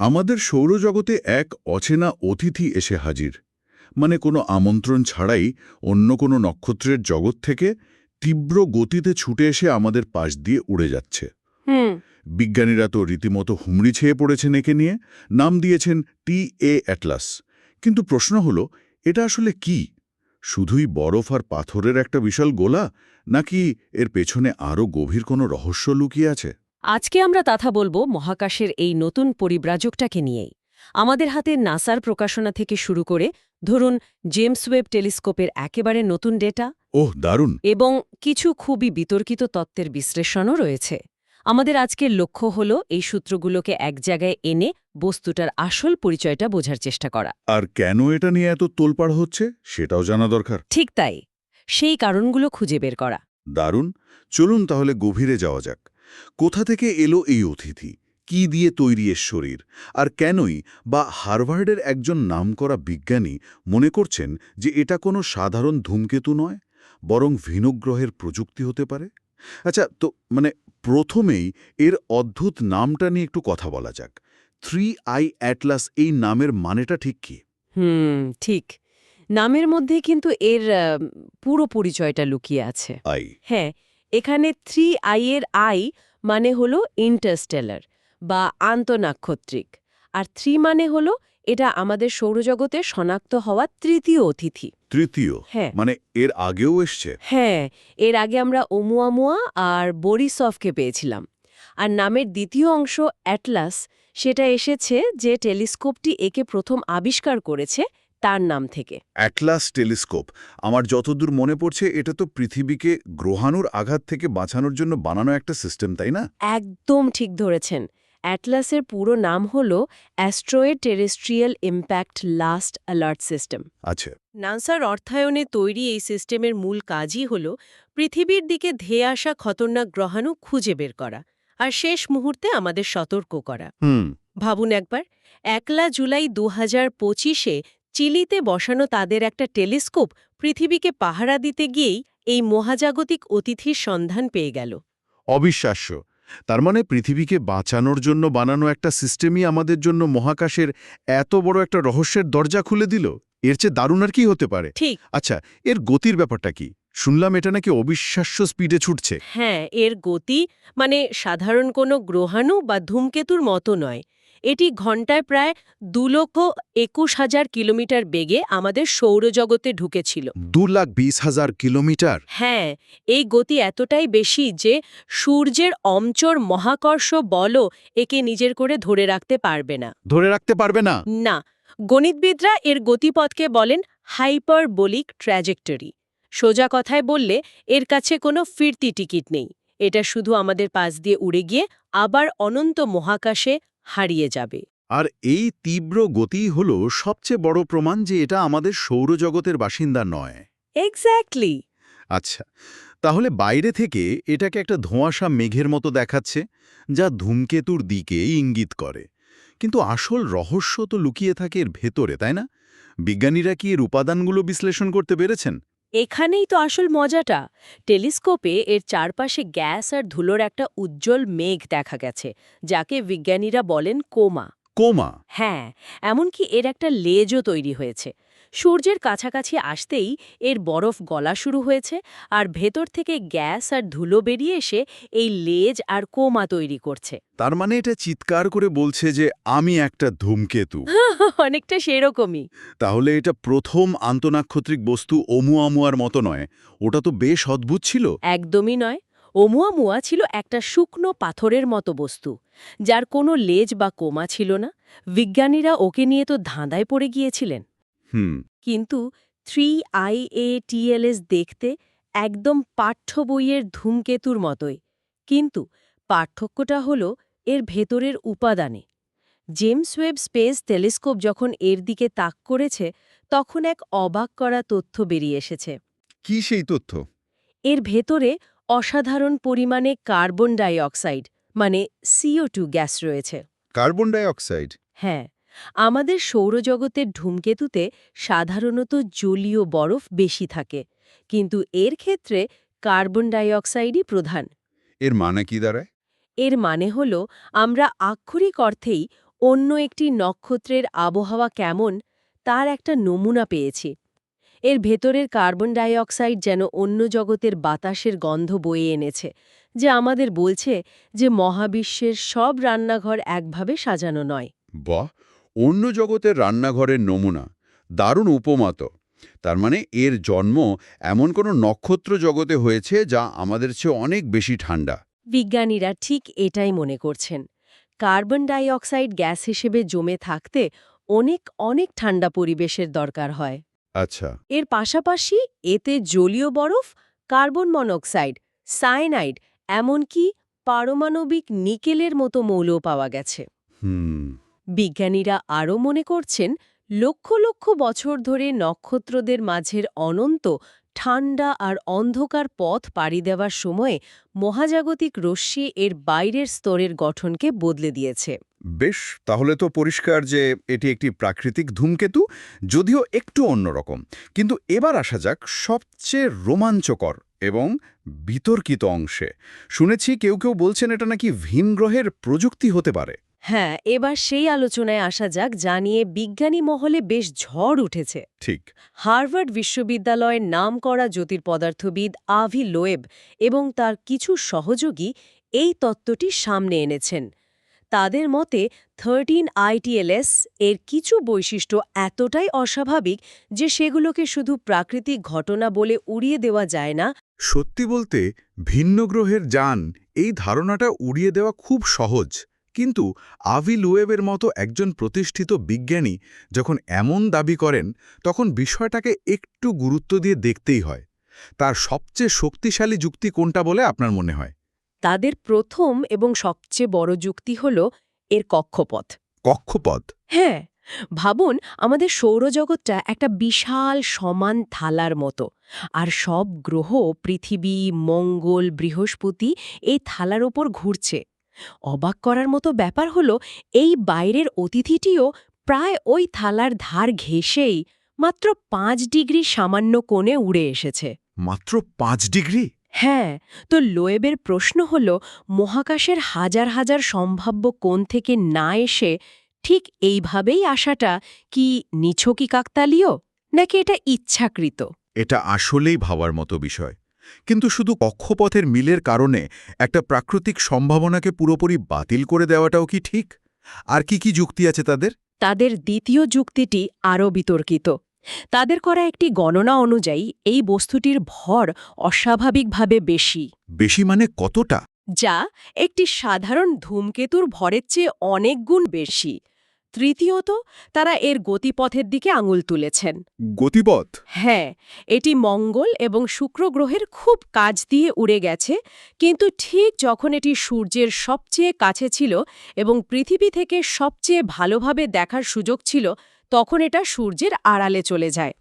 আমাদের সৌরজগতে এক অচেনা অতিথি এসে হাজির। মানে কোনো আমন্ত্রণ ছাড়াই অন্য কোনো নক্ষত্রের জগৎ থেকে তীব্র গতিতে ছুটে এসে আমাদের পাশ দিয়ে উড়ে যাচ্ছে। বিজ্ঞানীরা তো রীতিমতো হুমড়ি ছেয়ে পড়েছেন একে নিয়ে। নাম দিয়েছেন টি এ অ্যাটলাস। কিন্তু প্রশ্ন হলো এটা আসলে কি? শুধুই বরফ আর পাথরের একটা বিশাল গোলা নাকি এর পেছনে আরও গভীর কোনো রহস্য লুকিয়ে আছে? আজকে আমরা কথা বলব মহাকাশের এই নতুন পরিব্রাজকটাকে নিয়েই। আমাদের হাতে নাসার প্রকাশনা থেকে শুরু করে ধরুন জেমস ওয়েব টেলিস্কোপের একেবারে নতুন ডেটা ওহ দারুণ! এবং কিছু খুবই বিতর্কিত তত্ত্বের বিশ্লেষণও রয়েছে। আমাদের আজকের লক্ষ্য হল এই সূত্রগুলোকে এক জায়গায় এনে বস্তুটার আসল পরিচয়টা বোঝার চেষ্টা করা। আর কেন এটা নিয়ে এত তোলপাড় হচ্ছে সেটাও জানা দরকার। ঠিক তাই। সেই কারণগুলো খুঁজে বের করা। দারুণ! চলুন তাহলে গভীরে যাওয়া যাক। কোথা থেকে এলো এই অতিথি? কি দিয়ে তৈরি এর শরীর? আর কেনই বা হার্ভার্ডের একজন নামকরা বিজ্ঞানী মনে করছেন যে এটা কোনো সাধারণ ধূমকেতু নয় বরং ভিনগ্রহের প্রযুক্তি হতে পারে? আচ্ছা তো মানে প্রথমেই এর অদ্ভুত নামটা নিয়ে একটু কথা বলা যাক। থ্রি আই অ্যাটলাস এই নামের মানেটা ঠিক কি? হুম ঠিক। নামের মধ্যে কিন্তু এর পুরো পরিচয়টা লুকিয়ে আছে। হ্যাঁ এখানে থ্রি আই এর আই মানে হলো ইন্টারস্টেলার বা আন্তনাক্ষত্রিক। আর থ্রি মানে হলো এটা আমাদের সৌরজগতে শনাক্ত হওয়া তৃতীয় অতিথি। তৃতীয়? হ্যাঁ। মানে এর আগেও এসছে? হ্যাঁ এর আগে আমরা ওমুয়ামুয়া আর বরিসফকে পেয়েছিলাম। আর নামের দ্বিতীয় অংশ অ্যাটলাস সেটা এসেছে যে টেলিস্কোপটি একে প্রথম আবিষ্কার করেছে তার নাম থেকে। Atlas telescope. আমার যতদূর মনে পড়ছে এটা তো পৃথিবীকে গ্রহাণুর আঘাত থেকে বাঁচানোর জন্য বানানো একটা সিস্টেম তাই না? একদম ঠিক ধরেছেন। অ্যাটলাসের পুরো নাম হল asteroid terrestrial impact last alert system. আচ্ছা। নাসার অর্থায়নে তৈরি এই সিস্টেমের মূল কাজই হল পৃথিবীর দিকে ধেয়ে আসা খতরনাক গ্রহাণু খুঁজে বের করা আর শেষ মুহূর্তে আমাদের সতর্ক করা। হুম। ভাবুন একবার একলা জুলাই দু হাজার পঁচিশে চিলিতে বসানো তাদের একটা টেলিস্কোপ পৃথিবীকে পাহারা দিতে গিয়েই এই মহাজাগতিক অতিথির সন্ধান পেয়ে গেল। অবিশ্বাস্য। তার মানে পৃথিবীকে বাঁচানোর জন্য বানানো একটা সিস্টেমই আমাদের জন্য মহাকাশের এত বড় একটা রহস্যের দরজা খুলে দিল? এর চেয়ে দারুণ আর কি হতে পারে? ঠিক। আচ্ছা এর গতির ব্যাপারটা কি? শুনলাম এটা নাকি অবিশ্বাস্য স্পিডে ছুটছে। হ্যাঁ এর গতি মানে সাধারণ কোনো গ্রহাণু বা ধূমকেতুর মতো নয়। এটি ঘন্টায় প্রায় দু লক্ষ একুশ হাজার কিলোমিটার বেগে আমাদের সৌরজগতে ঢুকেছিল। দু লাখ বিশ হাজার কিলোমিটার? হ্যাঁ এই গতি এতটাই বেশি যে সূর্যের অমচর মহাকর্ষ বলও একে নিজের করে ধরে রাখতে পারবে না। ধরে রাখতে পারবে না? না গণিতবিদরা এর গতিপথকে বলেন হাইপারবোলিক ট্র্যাজেক্টরি। সোজা কথায় বললে এর কাছে কোনো ফিরতি টিকিট নেই। এটা শুধু আমাদের পাশ দিয়ে উড়ে গিয়ে আবার অনন্ত মহাকাশে হারিয়ে যাবে। আর এই তীব্র গতিই হল সবচেয়ে বড় প্রমাণ যে এটা আমাদের সৌরজগতের বাসিন্দা নয়। এক্স্যাক্টলি আচ্ছা তাহলে বাইরে থেকে এটাকে একটা ধোঁয়াশা মেঘের মতো দেখাচ্ছে যা ধূমকেতুর দিকে ইঙ্গিত করে। কিন্তু আসল রহস্য তো লুকিয়ে থাকে এর ভেতরে তাই না? বিজ্ঞানীরা কি এর উপাদানগুলো বিশ্লেষণ করতে পেরেছেন? এখানেই তো আসল মজাটা। টেলিস্কোপে এর চারপাশে গ্যাস আর ধুলোর একটা উজ্জ্বল মেঘ দেখা গেছে যাকে বিজ্ঞানীরা বলেন কোমা। কোমা? হ্যাঁ এমনকি এর একটা লেজও তৈরি হয়েছে। সূর্যের কাছাকাছি আসতেই এর বরফ গলা শুরু হয়েছে আর ভেতর থেকে গ্যাস আর ধুলো বেরিয়ে এসে এই লেজ আর কোমা তৈরি করছে। তার মানে এটা চিৎকার করে বলছে যে আমি একটা ধূমকেতু। অনেকটা সেরকমই। তাহলে এটা প্রথম আন্তনাক্ষত্রিক বস্তু ওমুয়ামুয়ার মতো নয়। ওটা তো বেশ অদ্ভুত ছিল। একদমই নয়। ওমুয়ামুয়া ছিল একটা শুকনো পাথরের মতো বস্তু যার কোনো লেজ বা কোমা ছিল না। বিজ্ঞানীরা ওকে নিয়ে তো ধাঁধায় পড়ে গিয়েছিলেন। হুম। কিন্তু থ্রি আই এ টিএলএস দেখতে একদম পাঠ্য বইয়ের ধূমকেতুর মতোই। কিন্তু পার্থক্যটা হল এর ভেতরের উপাদানে। জেমস ওয়েব স্পেস টেলিস্কোপ যখন এর দিকে তাক করেছে তখন এক অবাক করা তথ্য বেরিয়ে এসেছে। কি সেই তথ্য? এর ভেতরে অসাধারণ পরিমাণে কার্বন ডাই অক্সাইড মানে সিও টু গ্যাস রয়েছে। Carbon dioxide? হ্যাঁ আমাদের সৌরজগতের ধূমকেতুতে সাধারণত জলীয় বরফ বেশি থাকে কিন্তু এর ক্ষেত্রে কার্বন ডাইঅক্সাইডই প্রধান। এর মানে কি দাঁড়ায়? এর মানে হল আমরা আক্ষরিক অর্থেই অন্য একটি নক্ষত্রের আবহাওয়া কেমন তার একটা নমুনা পেয়েছি। এর ভেতরের কার্বন ডাইঅক্সাইড যেন অন্য জগতের বাতাসের গন্ধ বয়ে এনেছে যে আমাদের বলছে যে মহাবিশ্বের সব রান্নাঘর একভাবে সাজানো নয়। বাহ! অন্য জগতের রান্নাঘরের নমুনা। দারুণ উপমাত তার মানে এর জন্ম এমন কোনো নক্ষত্র জগতে হয়েছে যা আমাদের চেয়ে অনেক বেশি ঠান্ডা। বিজ্ঞানীরা ঠিক এটাই মনে করছেন। কার্বন ডাই অক্সাইড গ্যাস হিসেবে জমে থাকতে অনেক অনেক ঠান্ডা পরিবেশের দরকার হয়। আচ্ছা। এর পাশাপাশি এতে জলীয় বরফ কার্বন মনোক্সাইড সায়ানাইড এমনকি পারমাণবিক নিকেলের মতো মৌলও পাওয়া গেছে। বিজ্ঞানীরা আরও মনে করছেন লক্ষ লক্ষ বছর ধরে নক্ষত্রদের মাঝের অনন্ত ঠান্ডা আর অন্ধকার পথ পাড়ি দেওয়ার সময়ে মহাজাগতিক রশ্মি এর বাইরের স্তরের গঠনকে বদলে দিয়েছে। বেশ, তাহলে তো পরিষ্কার যে এটি একটি প্রাকৃতিক ধূমকেতু, যদিও একটু অন্যরকম কিন্তু এবার আসা যাক সবচেয়ে রোমাঞ্চকর এবং বিতর্কিত অংশে। শুনেছি কেউ কেউ বলছেন এটা নাকি ভিন গ্রহের প্রযুক্তি হতে পারে। হ্যাঁ এবার সেই আলোচনায় আসা যাক জানিয়ে বিজ্ঞানী মহলে বেশ ঝড় উঠেছে। ঠিক। হার্ভার্ড বিশ্ববিদ্যালয়ের নামকরা জ্যোতির্পদার্থবিদ আভি লোয়েব এবং তার কিছু সহযোগী এই তত্ত্বটি সামনে এনেছেন। তাদের মতে থার্টিন আইটিএলএস এর কিছু বৈশিষ্ট্য এতটাই অস্বাভাবিক যে সেগুলোকে শুধু প্রাকৃতিক ঘটনা বলে উড়িয়ে দেওয়া যায় না। সত্যি বলতে ভিন্ন গ্রহের যান এই ধারণাটা উড়িয়ে দেওয়া খুব সহজ। কিন্তু আভি লুয়েবের মতো একজন প্রতিষ্ঠিত বিজ্ঞানী যখন এমন দাবি করেন তখন বিষয়টাকে একটু গুরুত্ব দিয়ে দেখতেই হয়। তার সবচেয়ে শক্তিশালী যুক্তি কোনটা বলে আপনার মনে হয়? তাদের প্রথম এবং সবচেয়ে বড় যুক্তি হল এর কক্ষপথ। কক্ষপথ? হ্যাঁ ভাবুন আমাদের সৌরজগৎটা একটা বিশাল সমান থালার মতো আর সব গ্রহ পৃথিবী মঙ্গল বৃহস্পতি এই থালার ওপর ঘুরছে। অবাক করার মতো ব্যাপার হলো এই বাইরের অতিথিটিও প্রায় ওই থালার ধার ঘেঁষেই মাত্র পাঁচ ডিগ্রি সামান্য কোণে উড়ে এসেছে। মাত্র পাঁচ ডিগ্রি? হ্যাঁ তো লোয়েবের প্রশ্ন হল মহাকাশের হাজার হাজার সম্ভাব্য কোণ থেকে না এসে ঠিক এইভাবেই আসাটা কি নিছকি কাকতালীয় নাকি এটা ইচ্ছাকৃত? এটা আসলেই ভাবার মতো বিষয়। কিন্তু শুধু কক্ষপথের মিলের কারণে একটা প্রাকৃতিক সম্ভাবনাকে পুরোপুরি বাতিল করে দেওয়াটাও কি ঠিক? আর কি কি যুক্তি আছে তাদের? তাদের দ্বিতীয় যুক্তিটি আরও বিতর্কিত। তাদের করা একটি গণনা অনুযায়ী এই বস্তুটির ভর অস্বাভাবিকভাবে বেশি। বেশি মানে কতটা? যা একটি সাধারণ ধূমকেতুর ভরের চেয়ে অনেক গুণ বেশি। তৃতীয়ত তারা এর গতিপথের দিকে আঙুল তুলেছেন। গতিপথ? হ্যাঁ এটি মঙ্গল এবং শুক্র গ্রহের খুব কাজ দিয়ে উড়ে গেছে কিন্তু ঠিক যখন এটি সূর্যের সবচেয়ে কাছে ছিল এবং পৃথিবী থেকে সবচেয়ে ভালোভাবে দেখার সুযোগ ছিল তখন এটা সূর্যের আড়ালে চলে যায়।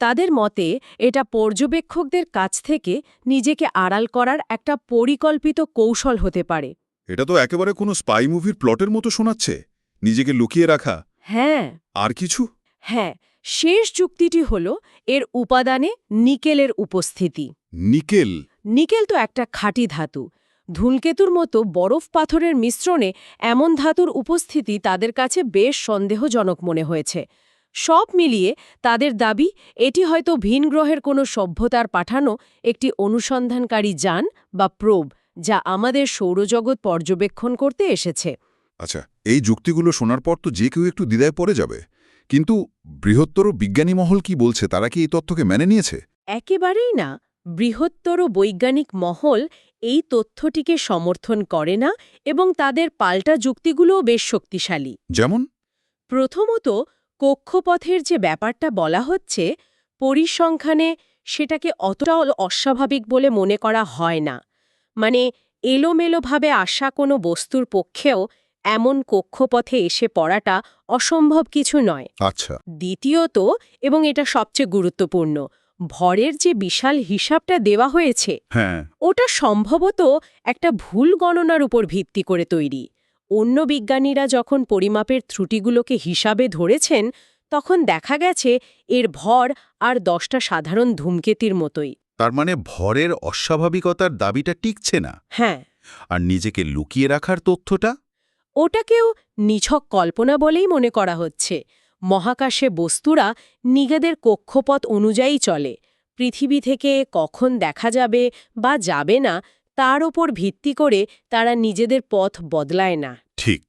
তাদের মতে এটা পর্যবেক্ষকদের কাছ থেকে নিজেকে আড়াল করার একটা পরিকল্পিত কৌশল হতে পারে। এটা তো একেবারে কোনো স্পাই মুভির প্লটের মতো শোনাচ্ছে। নিজেকে লুকিয়ে রাখা। হ্যাঁ। আর কিছু? হ্যাঁ শেষ যুক্তিটি হল এর উপাদানে নিকেলের উপস্থিতি। নিকেল? নিকেল তো একটা খাঁটি ধাতু। ধূমকেতুর মতো বরফ পাথরের মিশ্রণে এমন ধাতুর উপস্থিতি তাদের কাছে বেশ সন্দেহজনক মনে হয়েছে। সব মিলিয়ে তাদের দাবি এটি হয়তো ভিন গ্রহের কোনো সভ্যতার পাঠানো একটি অনুসন্ধানকারী যান বা প্রোব। যা আমাদের সৌরজগৎ পর্যবেক্ষণ করতে এসেছে। আচ্ছা এই যুক্তিগুলো শোনার পর তো যে কেউ একটু দ্বিধায় পড়ে যাবে। কিন্তু বৃহত্তর বিজ্ঞানী মহল কি বলছে? তারা কি এই তথ্যকে মেনে নিয়েছে? একেবারেই না। বৃহত্তর বৈজ্ঞানিক মহল এই তথ্যটিকে সমর্থন করে না এবং তাদের পাল্টা যুক্তিগুলোও বেশ শক্তিশালী। যেমন? প্রথমত কক্ষপথের যে ব্যাপারটা বলা হচ্ছে পরিসংখ্যানে সেটাকে অতটা অস্বাভাবিক বলে মনে করা হয় না। মানে এলোমেলোভাবে আসা কোনো বস্তুর পক্ষেও এমন কক্ষপথে এসে পড়াটা অসম্ভব কিছু নয়। আচ্ছা। দ্বিতীয়ত এবং এটা সবচেয়ে গুরুত্বপূর্ণ ভরের যে বিশাল হিসাবটা দেওয়া হয়েছে হ্যাঁ। ওটা সম্ভবত একটা ভুল গণনার উপর ভিত্তি করে তৈরি। অন্য বিজ্ঞানীরা যখন পরিমাপের ত্রুটিগুলোকে হিসাবে ধরেছেন তখন দেখা গেছে এর ভর আর দশটা সাধারণ ধূমকেতির মতোই। তার মানে ভরের অস্বাভাবিকতার দাবিটা টিকছে না। হ্যাঁ। আর নিজেকে লুকিয়ে রাখার তথ্যটা? ওটাকেও নিছক কল্পনা বলেই মনে করা হচ্ছে। মহাকাশে বস্তুরা নিজেদের কক্ষপথ অনুযায়ী চলে। পৃথিবী থেকে কখন দেখা যাবে বা যাবে না তার ওপর ভিত্তি করে তারা নিজেদের পথ বদলায় না। ঠিক।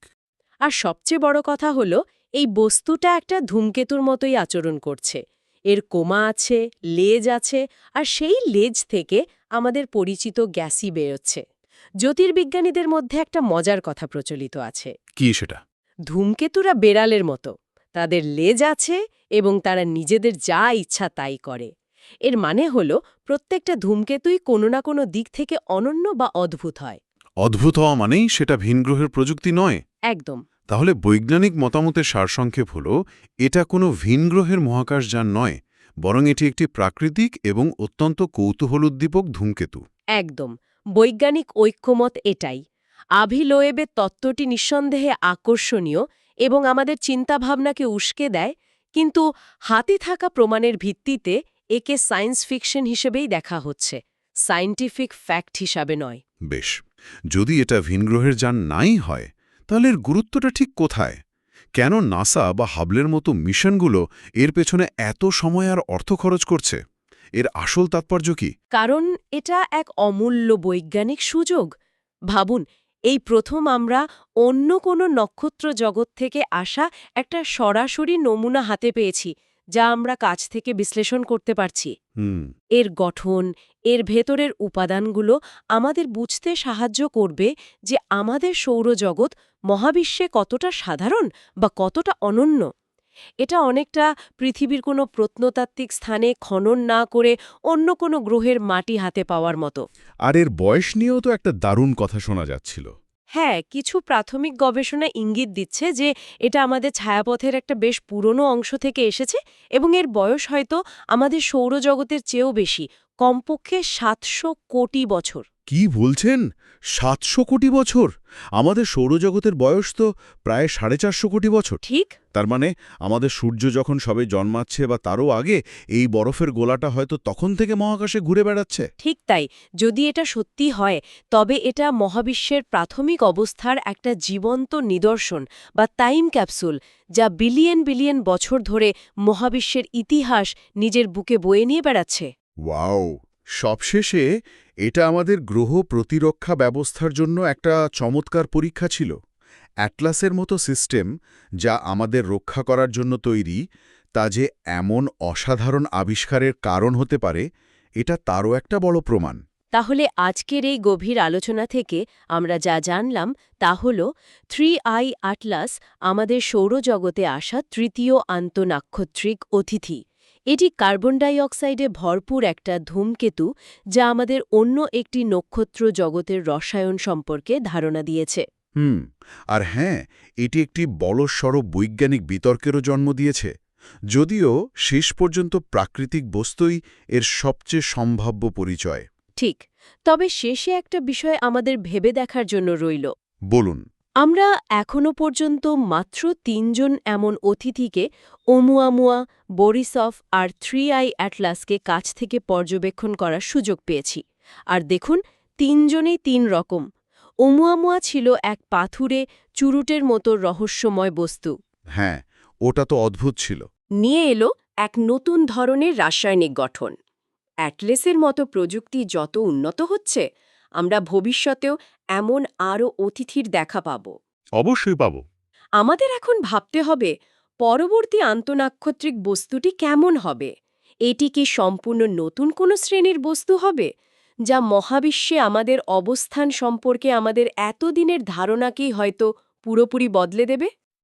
আর সবচেয়ে বড় কথা হলো এই বস্তুটা একটা ধূমকেতুর মতোই আচরণ করছে। এর কোমা আছে লেজ আছে আর সেই লেজ থেকে আমাদের পরিচিত গ্যাসই বেরোচ্ছে। জ্যোতির্বিজ্ঞানীদের মধ্যে একটা মজার কথা প্রচলিত আছে। কি সেটা? ধূমকেতুরা বেড়ালের মতো। তাদের লেজ আছে এবং তারা নিজেদের যা ইচ্ছা তাই করে। এর মানে হল প্রত্যেকটা ধূমকেতুই কোনো না কোনো দিক থেকে অনন্য বা অদ্ভুত হয়। অদ্ভুত হওয়া মানেই সেটা ভিনগ্রহের প্রযুক্তি নয়? একদম। তাহলে বৈজ্ঞানিক মতামতের সারসংক্ষেপ হল এটা কোনো ভিনগ্রহের মহাকাশযান নয় বরং এটি একটি প্রাকৃতিক এবং অত্যন্ত কৌতূহলোদ্দীপক ধূমকেতু। একদম বৈজ্ঞানিক ঐক্যমত এটাই। আভি লোয়েবের তত্ত্বটি নিঃসন্দেহে আকর্ষণীয় এবং আমাদের চিন্তাভাবনাকে উস্কে দেয় কিন্তু হাতে থাকা প্রমাণের ভিত্তিতে একে সায়েন্স ফিকশন হিসেবেই দেখা হচ্ছে সায়েন্টিফিক ফ্যাক্ট হিসাবে নয়। বেশ যদি এটা ভিনগ্রহের যান নাই হয় তাহলে এর গুরুত্বটা ঠিক কোথায়? কেন নাসা বা হাবলের মতো মিশনগুলো এর পেছনে এত সময় আর অর্থ খরচ করছে? এর আসল তাৎপর্য কি? কারণ এটা এক অমূল্য বৈজ্ঞানিক সুযোগ। ভাবুন, এই প্রথম আমরা অন্য কোনো নক্ষত্র জগৎ থেকে আসা একটা সরাসরি নমুনা হাতে পেয়েছি। যা আমরা কাছ থেকে বিশ্লেষণ করতে পারছি। এর গঠন এর ভেতরের উপাদানগুলো আমাদের বুঝতে সাহায্য করবে যে আমাদের সৌরজগৎ মহাবিশ্বে কতটা সাধারণ বা কতটা অনন্য। এটা অনেকটা পৃথিবীর কোনো প্রত্নতাত্ত্বিক স্থানে খনন না করে অন্য কোনো গ্রহের মাটি হাতে পাওয়ার মতো। আর এর বয়স নিয়েও তো একটা দারুণ কথা শোনা যাচ্ছিল। হ্যাঁ কিছু প্রাথমিক গবেষণা ইঙ্গিত দিচ্ছে যে এটা আমাদের ছায়াপথের একটা বেশ পুরনো অংশ থেকে এসেছে এবং এর বয়স হয়তো আমাদের সৌরজগতের চেয়েও বেশি। কমপক্ষে সাতশো কোটি বছর। কি বলছেন? সাতশো কোটি বছর? আমাদের সৌরজগতের বয়স তো প্রায় সাড়ে চারশো কোটি বছর। ঠিক। তার মানে আমাদের সূর্য যখন সবে জন্মাচ্ছে বা তারও আগে এই বরফের গোলাটা হয়তো তখন থেকে মহাকাশে ঘুরে বেড়াচ্ছে। ঠিক তাই। যদি এটা সত্যি হয় তবে এটা মহাবিশ্বের প্রাথমিক অবস্থার একটা জীবন্ত নিদর্শন বা টাইম ক্যাপসুল যা বিলিয়ন বিলিয়ন বছর ধরে মহাবিশ্বের ইতিহাস নিজের বুকে বয়ে নিয়ে বেড়াচ্ছে। ওয়াও, সবশেষে এটা আমাদের গ্রহ প্রতিরক্ষা ব্যবস্থার জন্য একটা চমৎকার পরীক্ষা ছিল। অ্যাটলাসের মতো সিস্টেম যা আমাদের রক্ষা করার জন্য তৈরি, তা যে এমন অসাধারণ আবিষ্কারের কারণ হতে পারে, এটা তারও একটা বড় প্রমাণ। তাহলে আজকের এই গভীর আলোচনা থেকে আমরা যা জানলাম তা হল, থ্রি আই আটলাস আমাদের সৌরজগতে আসা তৃতীয় আন্তনাক্ষত্রিক অতিথি। এটি কার্বন ডাই অক্সাইডে ভরপুর একটা ধূমকেতু যা আমাদের অন্য একটি নক্ষত্র জগতের রসায়ন সম্পর্কে ধারণা দিয়েছে। হুম আর হ্যাঁ এটি একটি বলস্বর বৈজ্ঞানিক বিতর্কেরও জন্ম দিয়েছে। যদিও শেষ পর্যন্ত প্রাকৃতিক বস্তুই এর সবচেয়ে সম্ভাব্য পরিচয়। ঠিক তবে শেষে একটা বিষয় আমাদের ভেবে দেখার জন্য রইল। বলুন। আমরা এখনও পর্যন্ত মাত্র তিনজন এমন অতিথিকে ওমুয়ামুয়া বরিসফ আর থ্রি আই অ্যাটলাসকে কাছ থেকে পর্যবেক্ষণ করার সুযোগ পেয়েছি। আর দেখুন তিনজনেই তিন রকম। ওমুয়ামুয়া ছিল এক পাথুরে চুরুটের মতো রহস্যময় বস্তু। হ্যাঁ ওটা তো অদ্ভুত ছিল। নিয়ে এলো এক নতুন ধরনের রাসায়নিক গঠন। অ্যাটলেসের মতো প্রযুক্তি যত উন্নত হচ্ছে আমরা ভবিষ্যতেও এমন আরও অতিথির দেখা পাব। অবশ্যই পাব। আমাদের এখন ভাবতে হবে পরবর্তী আন্তনাক্ষত্রিক বস্তুটি কেমন হবে? এটি কি সম্পূর্ণ নতুন কোনো শ্রেণির বস্তু হবে যা মহাবিশ্বে আমাদের অবস্থান সম্পর্কে আমাদের এতদিনের ধারণাকেই হয়তো পুরোপুরি বদলে দেবে?